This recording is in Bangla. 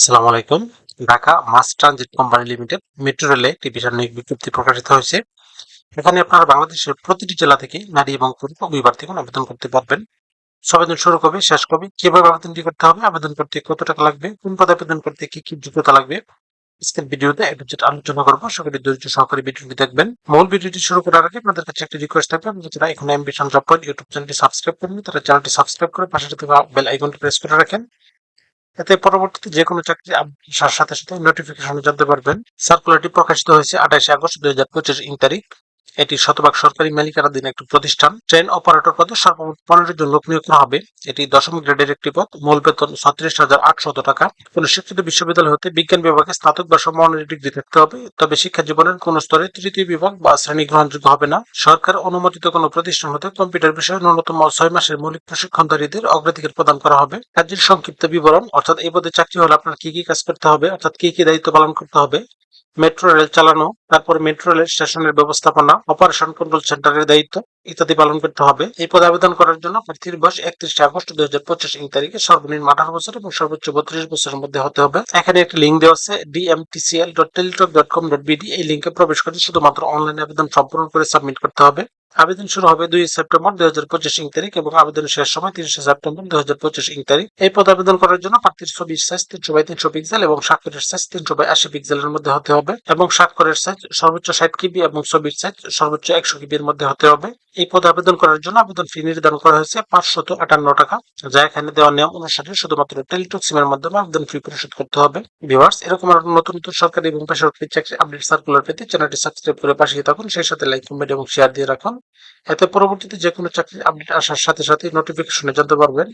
আসসালামু আলাইকুম। Dhaka mass transit company limited metro রেলে একটি বিশাল নিয়োগ বিজ্ঞপ্তি প্রকাশিত হয়েছে। এখানে আপনারা বাংলাদেশের প্রতিটি জেলা থেকে নারী এবং পুরুষ উভয় আবেদন করতে পারবেন। আবেদন শুরু কবে শেষ কবে কীভাবে আবেদনটি করতে হবে, আবেদন করতে কত টাকা লাগবে, কোন পদে আবেদন করতে কি কি যোগ্যতা লাগবে, আজকের ভিডিওতে একটু আলোচনা করব। সকলে ধৈর্য সহকারে ভিডিওটি দেখবেন। মূল ভিডিওটি শুরু করার আগে আপনাদের কাছে একটা রিকোয়েস্ট থাকবে আপনারা যারা এখন অ্যাম্বিশন জব ইউটিউব চ্যানেলটি সাবস্ক্রাইব করেন তারা চ্যানেলটি সাবস্ক্রাইব করে পাশে বেল আইকনটি প্রেস করে রাখেন। এতে পরবর্তীতে যে কোনো চাকরি আসার সাথে সাথে নোটিফিকেশন জানতে পারবেন। সার্কুলারটি প্রকাশিত হয়েছে আঠাশে আগস্ট দুই হাজার পঁচিশ ইং তারিখ। এটি শতভাগ সরকারি মালিকানাধীন একটি প্রতিষ্ঠান। ট্রেন অপারেটর পদে সর্বমোট পনেরো জন লোক নিয়োগ করা হবে। এটি দশম গ্রেডের একটি পদ। মূল বেতন ছত্রিশ হাজার আটশত টাকা। কোন শিক্ষিত বিশ্ববিদ্যালয় হতে বিজ্ঞান বিভাগে স্নাতক বা সমমানের ডিগ্রি থাকতে হবে। তবে শিক্ষা জীবনের কোন স্তরে তৃতীয় বিভাগ বা শ্রেণি গ্রহণযোগ্য হবে না। সরকার অনুমোদিত কোনো প্রতিষ্ঠান হতে কম্পিউটার বিষয়ে ন্যূনতম ছয় মাসের মৌলিক প্রশিক্ষণধারীদের অগ্রাধিকার প্রদান করা হবে। কাজের সংক্ষিপ্ত বিবরণ, অর্থাৎ এই পদে চাকরি হলে আপনার কি কি কাজ করতে হবে, অর্থাৎ কি কি দায়িত্ব পালন করতে হবে মেট্রো রেল চালানো তারপর মেট্রো রেল স্টেশনের ব্যবস্থাপনা অপারেশন কন্ট্রোল সেন্টারের দায়িত্ব। ইত্যাদি পালন করতে হবে। এই পদে আবেদন করার জন্য প্রার্থীর বয়স একত্রিশে আগস্ট দুই হাজার পঁচিশ ইং তারিখে সর্বনিম্ন আঠারো বছর এবং সর্বোচ্চ বত্রিশ বছরের মধ্যে হতে হবে। এখানে একটি লিঙ্ক দেওয়া আছে DMTCL dot Teletalk dot com dot BD এই লিঙ্কে প্রবেশ করে শুধুমাত্র অনলাইনে আবেদন সম্পূর্ণ করে সাবমিট করতে হবে। আবেদন শুরু হবে দুই সেপ্টেম্বর দুই হাজার পঁচিশ ইং তারিখ এবং আবেদন শেষ সময় তিরিশে সেপ্টেম্বর দুই হাজার পঁচিশ ইং তারিখ। এই পদ আবেদন করার জন্য প্রার্থীর ছবির সাইজ তিনশো বাই তিনশো পিক্সেল এবং স্বাক্ষরের সাইজ তিনশো বাই আশি পিক্সেলের মধ্যে হতে হবে এবং স্বাক্ষরের সাইজ সর্বোচ্চ ষাট কিবি এবং ছবির সাইজ সর্বোচ্চ একশো কিবির মধ্যে হতে হবে। এই পদে আবেদন করার জন্য আবেদন ফি নির্ধারণ করা হয়েছে পাঁচশত আটান্ন টাকা, যা এখানে দেওয়া নিয়ম অনুসারে শুধুমাত্র টেলিটক সিমের মাধ্যমে আবেদন ফি পরিশোধ করতে হবে। ভিভার্স এরকম আরও নতুন নতুন সরকারি এবং বেসরকারি চাকরি আপডেট সার্কুলার পেতে চ্যানেলটি সাবস্ক্রাইব করে পাশে থাকুন, সেই সাথে লাইক কমেন্ট এবং শেয়ার দিয়ে রাখুন। এতে পরবর্তীতে যে কোনো চাকরির আপডেট আসার সাথে সাথে নোটিফিকেশনে জানতে পারবেন।